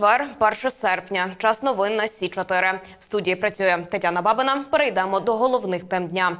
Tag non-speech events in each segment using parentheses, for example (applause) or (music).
четвер, 1 серпня. Час новин на Сі 4 В студії працює Тетяна Бабина. Перейдемо до головних тем дня.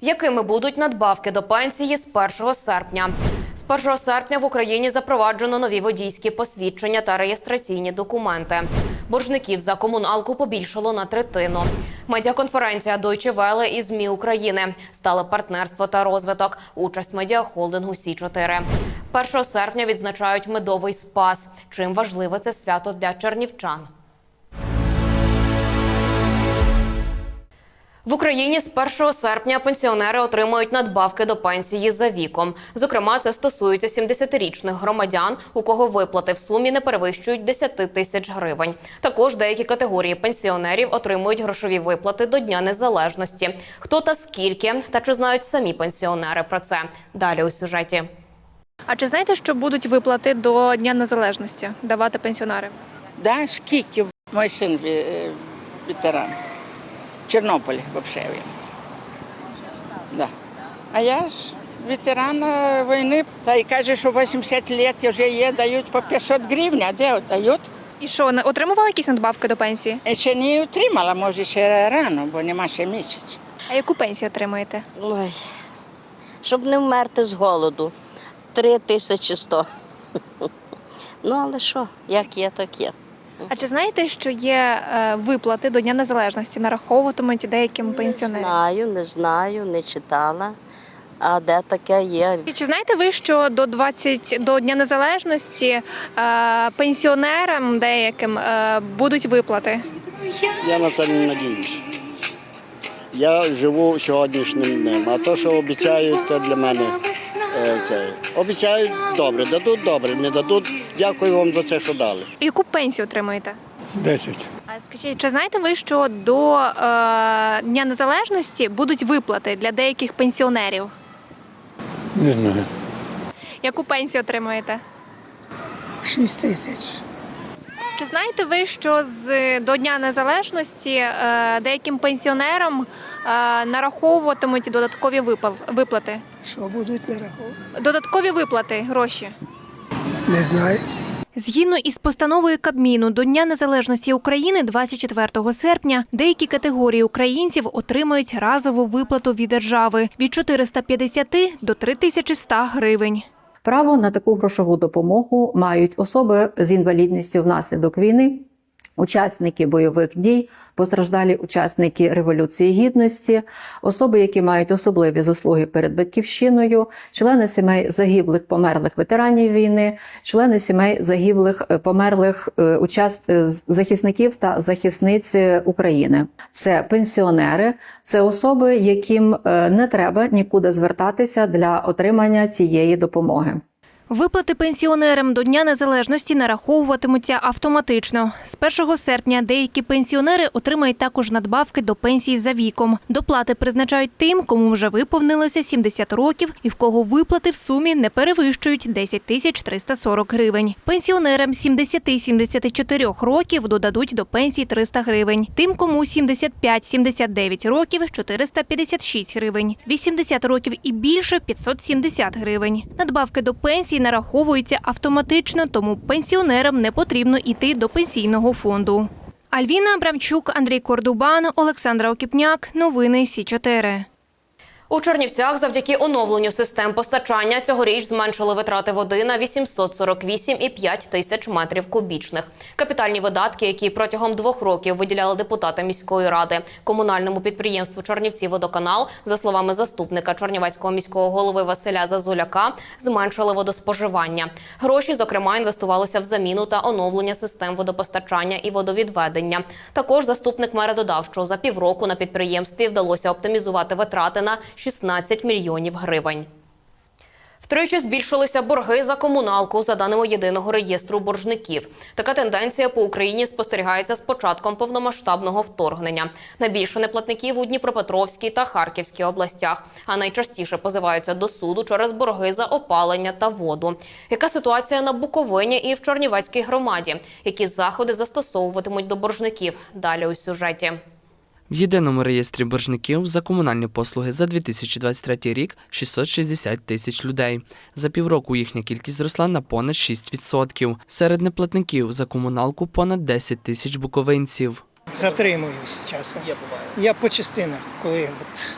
Якими будуть надбавки до пенсії з 1 серпня? З 1 серпня в Україні запроваджено нові водійські посвідчення та реєстраційні документи. Боржників за комуналку побільшало на третину. Медіаконференція Deutsche Welle і ЗМІ України стали партнерство та розвиток. Участь медіахолдингу Сі 4 1 серпня відзначають медовий спас. Чим важливе це свято для чернівчан? В Україні з 1 серпня пенсіонери отримують надбавки до пенсії за віком. Зокрема, це стосується 70-річних громадян, у кого виплати в сумі не перевищують 10 тисяч гривень. Також деякі категорії пенсіонерів отримують грошові виплати до Дня Незалежності. Хто та скільки, та чи знають самі пенсіонери про це? Далі у сюжеті. А чи знаєте, що будуть виплати до Дня Незалежності давати пенсіонерам? Да, скільки мій син ві- е, ветеран. Чорнобиль взагалі. Да. А я ж ветеран е, війни, та й каже, що 80 років вже є, дають по 500 гривень, а де дають? І що, не отримували якісь надбавки до пенсії? І ще не отримала, може ще рано, бо нема ще місяць. А яку пенсію отримуєте? Ой, щоб не вмерти з голоду. Три тисячі сто. Ну, але що, як є, так є. А чи знаєте, що є е, виплати до Дня Незалежності нараховуватимуть деяким Не пенсіонерам? знаю, не знаю, не читала. А де таке є? І Чи знаєте ви, що до 20, до Дня Незалежності е, пенсіонерам деяким е, будуть виплати? Я на це не надіюсь. Я живу сьогоднішнім днем. А то, що обіцяють, то для мене це. Обіцяють добре, дадуть добре, не дадуть. Дякую вам за це, що дали. І Яку пенсію отримуєте? 10. А скажіть, чи знаєте ви, що до е, Дня Незалежності будуть виплати для деяких пенсіонерів? Не знаю. Яку пенсію отримуєте? 6 тисяч. Чи знаєте ви, що з до Дня Незалежності е, деяким пенсіонерам е, нараховуватимуть додаткові виплати? Що будуть нараховувати? Додаткові виплати, гроші. Не знаю. Згідно із постановою Кабміну до Дня Незалежності України 24 серпня деякі категорії українців отримують разову виплату від держави від 450 до 3100 гривень. Право на таку грошову допомогу мають особи з інвалідністю внаслідок війни, учасники бойових дій, постраждалі учасники Революції Гідності, особи, які мають особливі заслуги перед батьківщиною, члени сімей загиблих померлих ветеранів війни, члени сімей загиблих е, померлих е, участ... е, захисників та захисниць України. Це пенсіонери, це особи, яким не треба нікуди звертатися для отримання цієї допомоги. Виплати пенсіонерам до Дня Незалежності нараховуватимуться автоматично. З 1 серпня деякі пенсіонери отримають також надбавки до пенсії за віком. Доплати призначають тим, кому вже виповнилося 70 років і в кого виплати в сумі не перевищують 10 тисяч 340 гривень. Пенсіонерам 70-74 років додадуть до пенсії 300 гривень. Тим, кому 75-79 років 456 гривень. 80 років і більше 570 гривень. Надбавки до пенсії нараховуються автоматично, тому пенсіонерам не потрібно йти до пенсійного фонду. Альвіна Абрамчук, Андрій Кордубан, Олександра Окіпняк. Новини Сі 4 У Чернівцях завдяки оновленню систем постачання цьогоріч зменшили витрати води на 848,5 тисяч метрів кубічних. Капітальні видатки, які протягом двох років виділяли депутати міської ради комунальному підприємству Чернівці водоканал, за словами заступника Чернівецького міського голови Василя Зазуляка, зменшили водоспоживання. Гроші, зокрема, інвестувалися в заміну та оновлення систем водопостачання і водовідведення. Також заступник мера додав, що за півроку на підприємстві вдалося оптимізувати витрати на 16 мільйонів гривень. Втричі збільшилися борги за комуналку за даними єдиного реєстру боржників. Така тенденція по Україні спостерігається з початком повномасштабного вторгнення. Найбільше неплатників у Дніпропетровській та Харківській областях, а найчастіше позиваються до суду через борги за опалення та воду. Яка ситуація на Буковині і в Чорнівецькій громаді? Які заходи застосовуватимуть до боржників? Далі у сюжеті. В єдиному реєстрі боржників за комунальні послуги за 2023 рік 660 тисяч людей. За півроку їхня кількість зросла на понад 6%. Серед неплатників за комуналку понад 10 тисяч буковинців. Затримуюсь часом. Я буваю. Я по частинах, коли от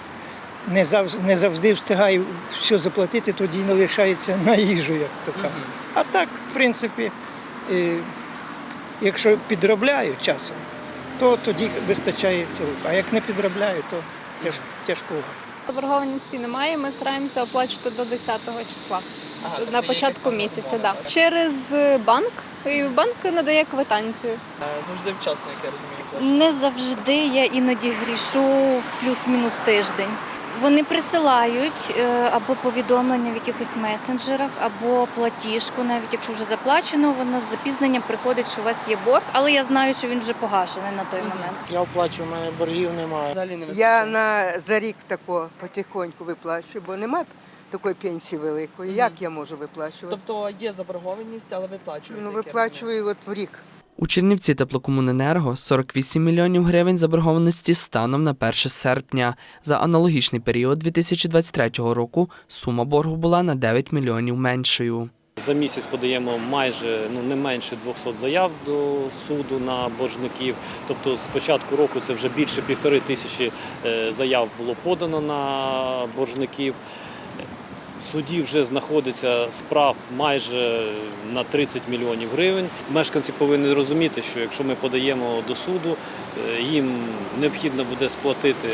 не завжди, не завжди встигаю все заплатити, тоді не лишається на їжу, як то кажуть. А так, в принципі, е, якщо підробляю часом, то тоді вистачає цілок. А як не підробляю, то тяжко тяжкувати. Заборгованості немає. Ми стараємося оплачувати до 10 числа на початку місяця. Да. Через банк. І банк надає квитанцію. Завжди вчасно, як я розумію. Не завжди я іноді грішу плюс-мінус тиждень. Вони присилають е, або повідомлення в якихось месенджерах, або платіжку, навіть якщо вже заплачено, воно з запізненням приходить, що у вас є борг, але я знаю, що він вже погашений на той момент. Я оплачу, у мене боргів немає. Взагалі не Я на за рік тако потихоньку виплачую, бо немає такої пенсії великої. Як я можу виплачувати? Тобто є заборгованість, але виплачуєте. Ну, виплачую от в рік. У Чернівці теплокомуненерго 48 мільйонів гривень заборгованості станом на 1 серпня. За аналогічний період 2023 року сума боргу була на 9 мільйонів меншою. За місяць подаємо майже ну не менше 200 заяв до суду на боржників. Тобто з початку року це вже більше півтори тисячі е, заяв було подано на боржників. В суді вже знаходиться справ майже на 30 мільйонів гривень. Мешканці повинні розуміти, що якщо ми подаємо до суду, е, їм необхідно буде сплатити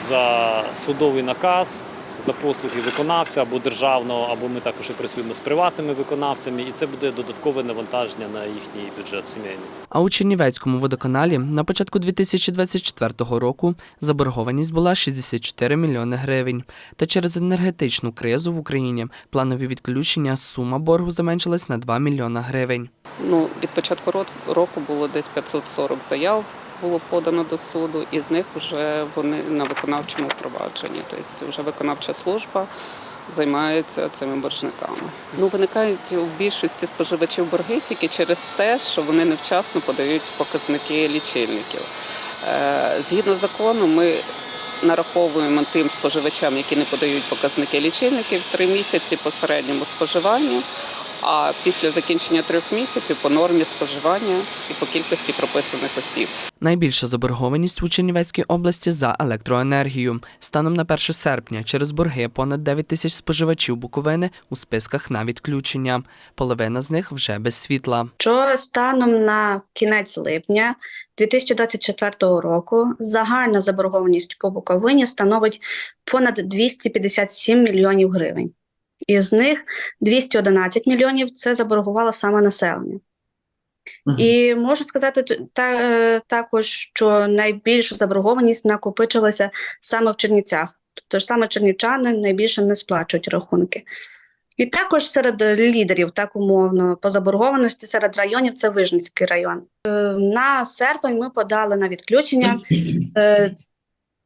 за судовий наказ, за послуги виконавця або державного, або ми також і працюємо з приватними виконавцями, і це буде додаткове навантаження на їхній бюджет сімейний. А у Чернівецькому водоканалі на початку 2024 року заборгованість була 64 мільйони гривень. Та через енергетичну кризу в Україні планові відключення сума боргу зменшилась на 2 мільйона гривень. Ну, від початку року було десь 540 заяв було подано до суду, і з них вже вони на виконавчому провадженні. Тобто вже виконавча служба займається цими боржниками. Ну, виникають у більшості споживачів борги тільки через те, що вони невчасно подають показники лічильників. Е, Згідно закону, ми нараховуємо тим споживачам, які не подають показники лічильників, три місяці по середньому споживанню. А після закінчення трьох місяців по нормі споживання і по кількості прописаних осіб. Найбільша заборгованість у Чернівецькій області за електроенергію. Станом на 1 серпня через борги понад 9 тисяч споживачів Буковини у списках на відключення. Половина з них вже без світла. Що станом на кінець липня 2024 року загальна заборгованість по Буковині становить понад 257 мільйонів гривень. Із них 211 мільйонів це заборгувало саме населення. І можу сказати та, е, також, що найбільшу заборгованість накопичилася саме в Чернівцях. Тобто саме чернівчани найбільше не сплачують рахунки. І також серед лідерів, так умовно, по заборгованості серед районів це Вижницький район. Е, На серпень ми подали на відключення (clears throat) е,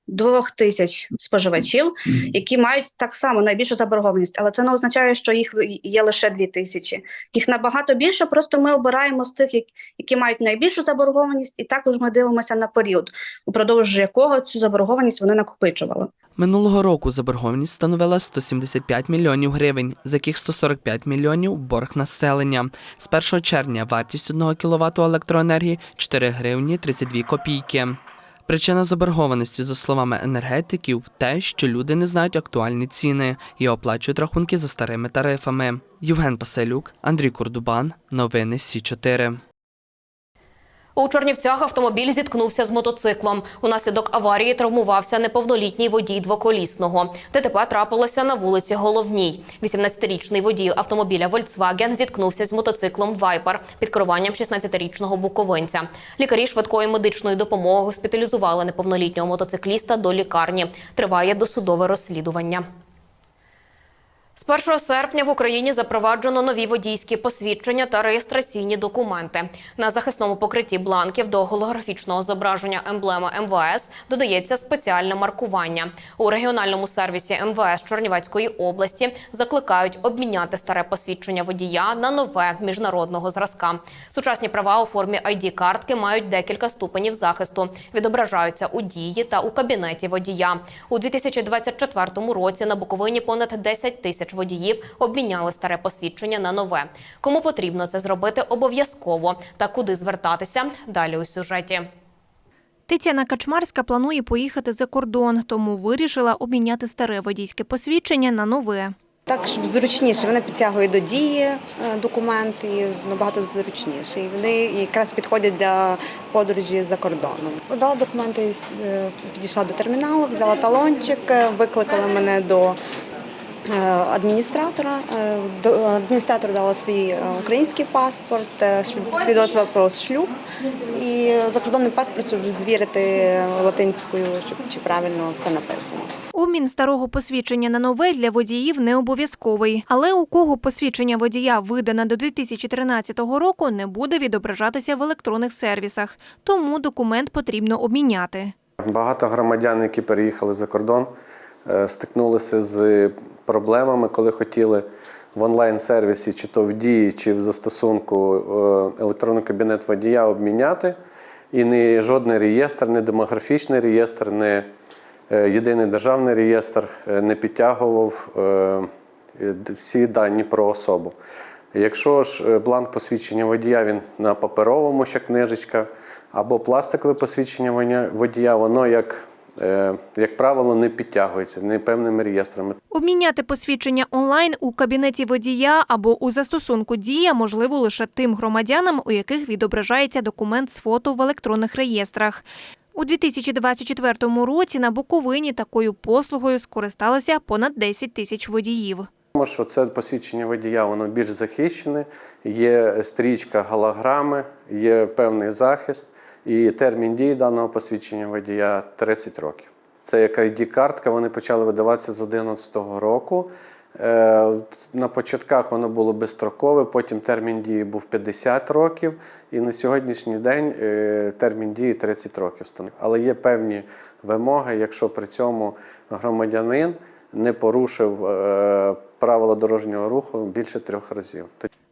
двох тисяч споживачів, які мають так само найбільшу заборгованість, але це не означає, що їх є лише дві тисячі. Їх набагато більше. Просто ми обираємо з тих, які мають найбільшу заборгованість, і також ми дивимося на період, упродовж якого цю заборгованість вони накопичували. Минулого року заборгованість становила 175 мільйонів гривень, з яких 145 мільйонів – борг населення. З 1 червня вартість 1 кВт електроенергії – 4 гривні 32 копійки. Причина заборгованості, за словами енергетиків, те, що люди не знають актуальні ціни і оплачують рахунки за старими тарифами. Євген Паселюк, Андрій Курдубан. Новини Сі 4 У Чорнівцях автомобіль зіткнувся з мотоциклом. Унаслідок аварії травмувався неповнолітній водій двоколісного. ДТП трапилося на вулиці Головній. 18-річний водій автомобіля Volkswagen зіткнувся з мотоциклом Viper під керуванням 16-річного буковинця. Лікарі швидкої медичної допомоги госпіталізували неповнолітнього мотоцикліста до лікарні. Триває досудове розслідування. З 1 серпня в Україні запроваджено нові водійські посвідчення та реєстраційні документи. На захисному покритті бланків до голографічного зображення емблеми МВС додається спеціальне маркування. У регіональному сервісі МВС Чернівецької області закликають обміняти старе посвідчення водія на нове міжнародного зразка. Сучасні права у формі ID-картки мають декілька ступенів захисту, відображаються у дії та у кабінеті водія. У 2024 році на Буковині понад 10 тисяч водіїв обміняли старе посвідчення на нове. Кому потрібно це зробити обов'язково та куди звертатися далі у сюжеті. Тетяна Качмарська планує поїхати за кордон, тому вирішила обміняти старе водійське посвідчення на нове. Так, щоб зручніше, вона підтягує до дії е, документи, і набагато зручніше. І вони якраз підходять для подорожі за кордоном. Подала документи, е, підійшла до терміналу, взяла талончик, е, викликала мене до адміністратора. Е, до- Адміністратор дала свій е, український паспорт, е, свідоцтво про шлюб і закордонний паспорт, щоб звірити латинською, щоб чи правильно все написано. Обмін старого посвідчення на нове для водіїв не обов'язковий. Але у кого посвідчення водія видане до 2013 року, не буде відображатися в електронних сервісах. Тому документ потрібно обміняти. Багато громадян, які переїхали за кордон, е, стикнулися з проблемами, коли хотіли в онлайн-сервісі, чи то в дії, чи в застосунку е, електронний кабінет водія обміняти. І ні жодний реєстр, ні демографічний реєстр, ні е, єдиний державний реєстр е, не підтягував е, всі дані про особу. Якщо ж бланк посвідчення водія він на паперовому, ще книжечка, або пластикове посвідчення водія, воно, як, як правило, не підтягується не певними реєстрами. Обміняти посвідчення онлайн у кабінеті водія або у застосунку Дія можливо лише тим громадянам, у яких відображається документ з фото в електронних реєстрах. У 2024 році на Буковині такою послугою скористалося понад 10 тисяч водіїв. Тому що це посвідчення водія, воно більш захищене, є стрічка голограми, є певний захист, і термін дії даного посвідчення водія 30 років. Це як ID-картка, вони почали видаватися з 2011 року. Е, На початках воно було безстрокове, потім термін дії був 50 років, і на сьогоднішній день е, термін дії 30 років становить. Але є певні вимоги, якщо при цьому громадянин не порушив е, правила дорожнього руху більше трьох разів.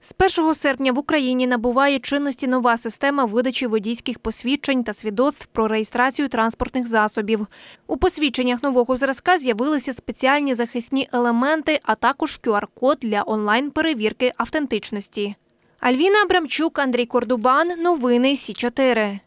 З 1 серпня в Україні набуває чинності нова система видачі водійських посвідчень та свідоцтв про реєстрацію транспортних засобів. У посвідченнях нового зразка з'явилися спеціальні захисні елементи, а також QR-код для онлайн-перевірки автентичності. Альвіна Абрамчук, Андрій Кордубан. Новини Сі 4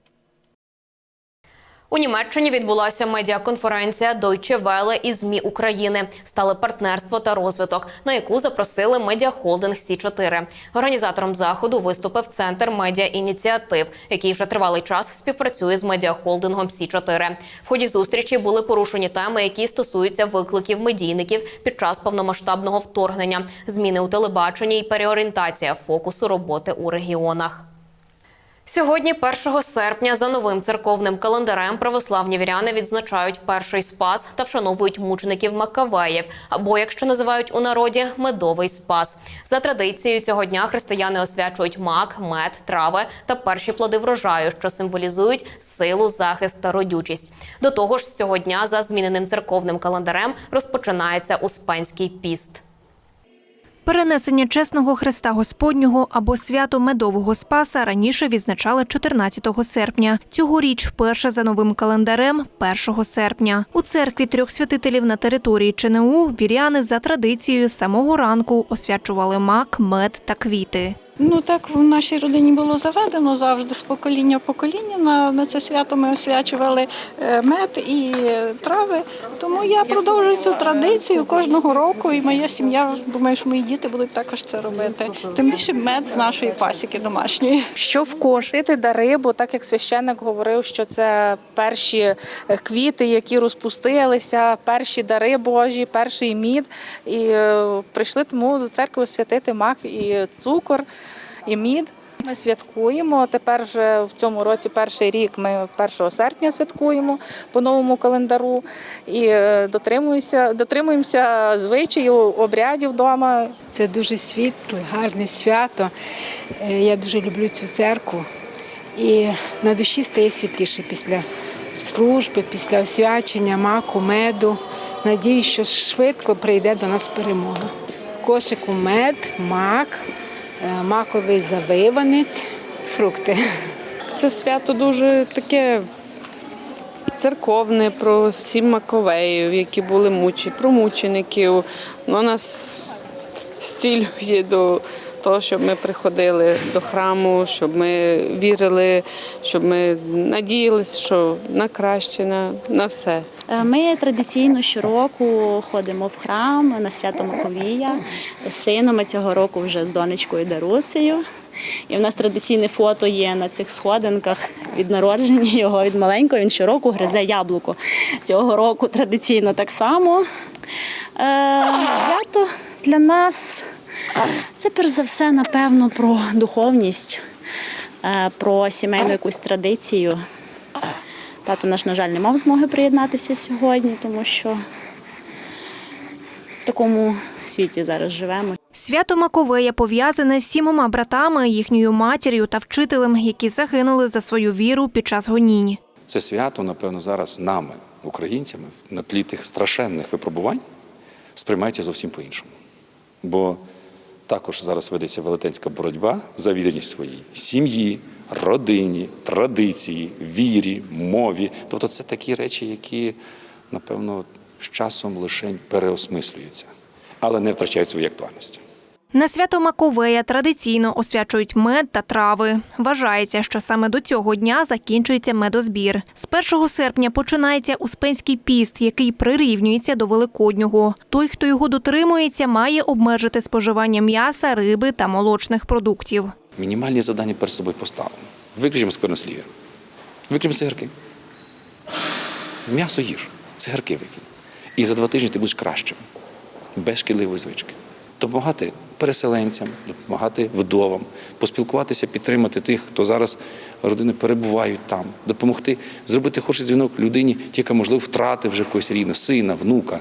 У Німеччині відбулася медіаконференція Deutsche Welle і ЗМІ України. Стали партнерство та розвиток, на яку запросили медіахолдинг Сі 4 Організатором заходу виступив центр медіаініціатив, який вже тривалий час співпрацює з медіахолдингом Сі 4 В ході зустрічі були порушені теми, які стосуються викликів медійників під час повномасштабного вторгнення, зміни у телебаченні і переорієнтація фокусу роботи у регіонах. Сьогодні, 1 серпня, за новим церковним календарем православні віряни відзначають перший спас та вшановують мучеників Макавеїв, або, якщо називають у народі, медовий спас. За традицією цього дня християни освячують мак, мед, трави та перші плоди врожаю, що символізують силу, захист та родючість. До того ж, з цього дня за зміненим церковним календарем розпочинається Успенський піст. Перенесення чесного Христа Господнього або свято Медового Спаса раніше відзначали 14 серпня. Цьогоріч вперше за новим календарем 1 серпня. У церкві трьох святителів на території ЧНУ віряни за традицією самого ранку освячували мак, мед та квіти. Ну так в нашій родині було заведено завжди з покоління в покоління. На, на це свято ми освячували е, мед і трави. Тому я продовжую цю традицію кожного року, і моя сім'я думаю, що мої діти будуть також це робити. Тим більше мед з нашої пасіки домашньої. Що вкошити дари, бо так як священник говорив, що це перші е, квіти, які розпустилися, перші дари Божі, перший мід. І е, прийшли тому до церкви святити мак і цукор, і мід. Ми святкуємо. Тепер вже в цьому році перший рік ми 1 серпня святкуємо по новому календару і е, дотримуємося, дотримуємося звичаїв, обрядів вдома. Це дуже світле, гарне свято. Е, Я дуже люблю цю церкву. І на душі стає світліше після служби, після освячення, маку, меду. Надіюсь, що швидко прийде до нас перемога. Кошику мед, мак, маковий завиванець, фрукти. Це свято дуже таке церковне про сім маковеїв, які були мучі, про мучеників. Воно нас стілює до того, щоб ми приходили до храму, щоб ми вірили, щоб ми надіялися, що на краще, на, на все. Е, Ми традиційно щороку ходимо в храм на свято Маковія сином. Цього року вже з донечкою Дарусею. І в нас традиційне фото є на цих сходинках від народження його від маленького. Він щороку гризе яблуко. Цього року традиційно так само. Е, свято для нас це перш за все, напевно, про духовність, е, про сімейну якусь традицію. Тато наш, на жаль, не мав змоги приєднатися сьогодні, тому що в такому світі зараз живемо. Свято Маковея пов'язане з сімома братами, їхньою матір'ю та вчителем, які загинули за свою віру під час гонінь. Це свято, напевно, зараз нами, українцями, на тлі тих страшенних випробувань, сприймається зовсім по-іншому. Бо також зараз ведеться велетенська боротьба за вірність своїй сім'ї, родині, традиції, вірі, мові. Тобто це такі речі, які, напевно, з часом лише переосмислюються, але не втрачають свої актуальності. На свято Маковея традиційно освячують мед та трави. Вважається, що саме до цього дня закінчується медозбір. З 1 серпня починається Успенський піст, який прирівнюється до Великоднього. Той, хто його дотримується, має обмежити споживання м'яса, риби та молочних продуктів. Мінімальні завдання перед собою поставимо. Виключимо сквернослів'я, виключимо цигарки. М'ясо їж, цигарки викинь. І за два тижні ти будеш кращим, без шкідливої звички. Допомагати переселенцям, допомагати вдовам, поспілкуватися, підтримати тих, хто зараз родини перебувають там, допомогти зробити хоч дзвінок людині, яка, можливо, втратив вже когось рідного, сина, внука,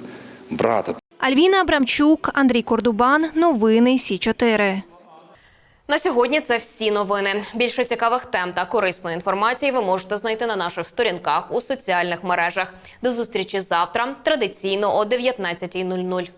брата. Альвіна Абрамчук, Андрій Кордубан. Новини Сі 4 На сьогодні це всі новини. Більше цікавих тем та корисної інформації ви можете знайти на наших сторінках у соціальних мережах. До зустрічі завтра, традиційно о 19.00.